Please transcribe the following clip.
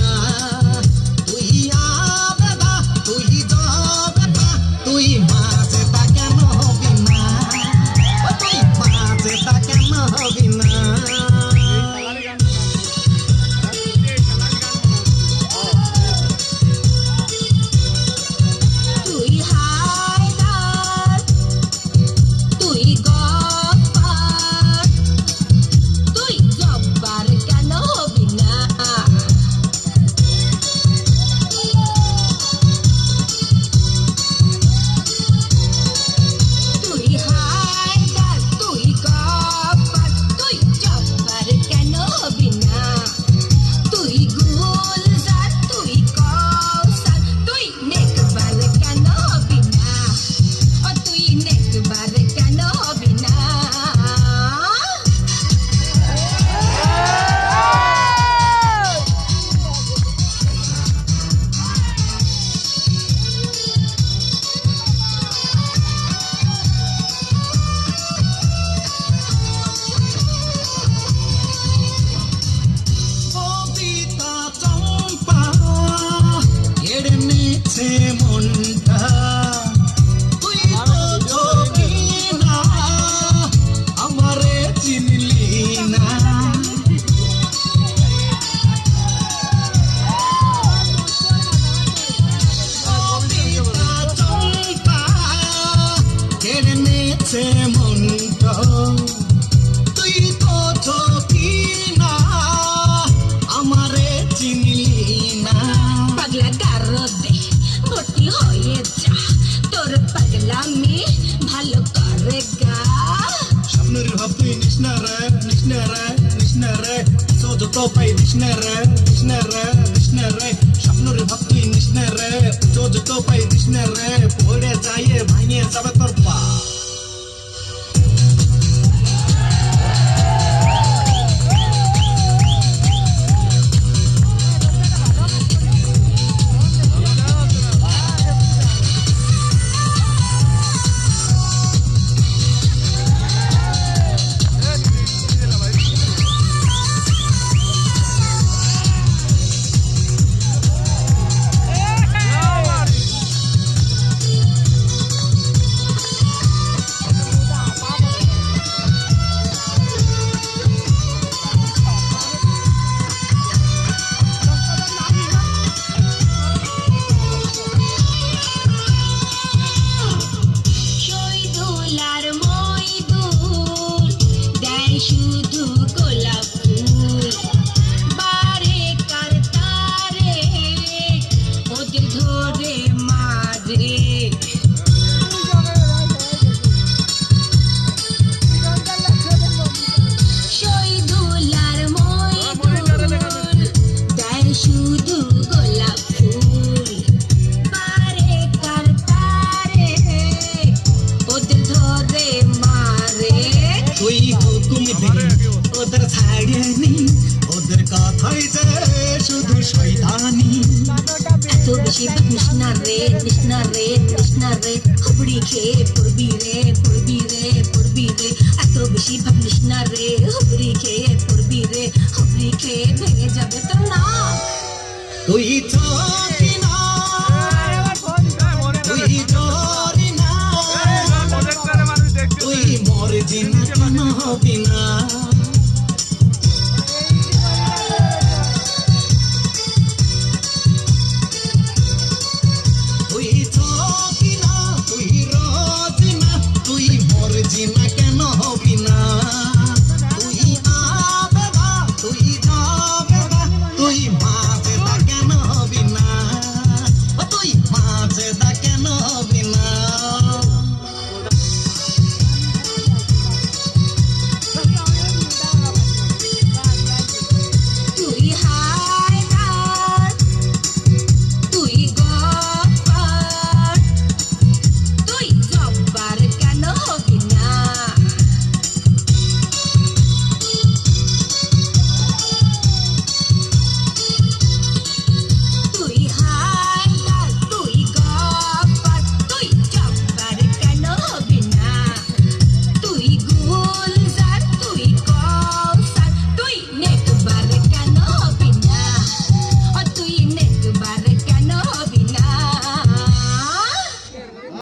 love. সহজ তো পাই নিস না রে নিস না রে নিস না রে। স্বপ্নের ভাব তুই নিস না রে সহজ তো পাই নিস না রে। পড়ে যায় ভাঙে যাবে তোর পা। শুধু ওদের ছাড়িয়ে নি ওদের কথাই যে শুধু শয়তানি। এত বেশি না রে না রে না রে। হুবড়ি খেয়ে পড়বি রে পড়বি রে পড়বি রে। এত বেশি না রে হুবড়ি খেয়ে পড়বি রে। হুবড়ি খেয়ে ভেঙে যাবে তোর না তুই না তুই জরি না তুই মরে কেন হবি না।